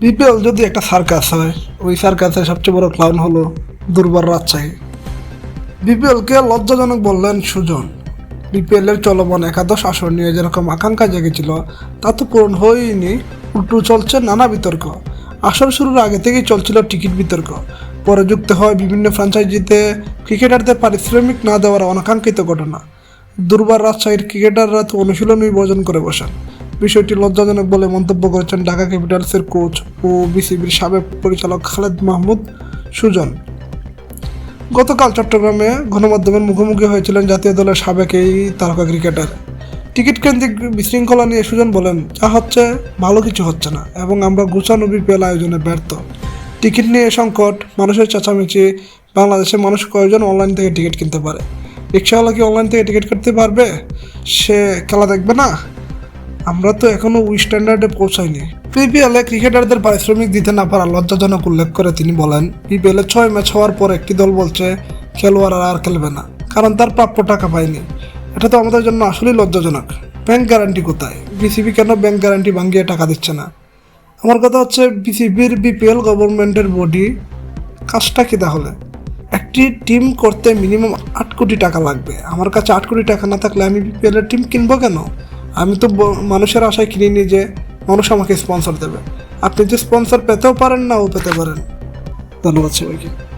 BPL যদি একটা circus হয়, ওই সার্কাসের সবচেয়ে বড় ক্লাউন হলো দুর্বার রাজশাহী। বিপিএলকে লজ্জাজনক বললেন সুজন। বিপিএলের চলমান একাদশ আসর নিয়ে যেরকম আকাঙ্ক্ষা জেগেছিল, তা তো পূরণ হয়নি। উল্টু চলছে নানা বিতর্ক। আসর শুরুর আগে থেকেই চলছিল টিকিট বিতর্ক। পরে যুক্ত হয় বিভিন্ন ফ্র্যাঞ্চাইজিতে ক্রিকেটারদের পারিশ্রমিক না দেওয়ার অনাকাঙ্ক্ষিত ঘটনা। দুর্বার রাজশাহীর ক্রিকেটাররা তো অনুশীলনই বর্জন করে বসেন। বিষয়টি লজ্জাজনক বলে মন্তব্য করেছেন ঢাকা ক্যাপিটালসের কোচ ও বিসিবির সাবেক পরিচালক খালেদ মাহমুদ সুজন। গতকাল চট্টগ্রামে গণমাধ্যমের মুখোমুখি হয়েছিলেন জাতীয় দলের সাবেক এই তারকা ক্রিকেটার। টিকিট কেন্দ্রিক বিশৃঙ্খলা নিয়ে সুজন বলেন, যা হচ্ছে, ভালো কিছু হচ্ছে না এবং আমরা গুছানো বিপিএল আয়োজনে ব্যর্থ। টিকিট নিয়ে সংকট, মানুষের চেঁচামেচি, বাংলাদেশে মানুষ কয়জন অনলাইন থেকে টিকিট কিনতে পারে? রিক্সাওয়ালা কি অনলাইন থেকে টিকিট কাটতে পারবে? সে খেলা দেখবে না? আমরা তো এখনও ওই স্ট্যান্ডার্ডে পৌঁছাইনি। পিপিএলে ক্রিকেটারদের পারিশ্রমিক দিতে না পারা লজ্জাজনক উল্লেখ করে তিনি বলেন পিপিএলে ছয় ম্যাচ হওয়ার পর একটি দল বলছে, খেলোয়াড় আর খেলবে না, কারণ তার প্রাপ্য টাকা পায়নি। এটা তো আমাদের জন্য আসলেই লজ্জাজনক। ব্যাংক গ্যারান্টি কোথায়? বিসিবি কেন ব্যাংক গ্যারান্টি ভাঙ্গিয়ে টাকা দিচ্ছে না? আমার কথা হচ্ছে বিসিবির বিপিএল গভর্নমেন্টের বডি কাজটা কি তাহলে? একটি টিম করতে মিনিমাম আট কোটি টাকা লাগবে। আমার কাছে আট কোটি টাকা না থাকলে আমি বিপিএল এর টিম কিনবো কেন? আমি তো মানুষের আশায় কিনিনি যে মানুষ আমাকে স্পন্সর দেবে। আপনি যে স্পন্সর পেতেও পারেন না, ও পেতে পারেন। ধন্যবাদ সবাইকে।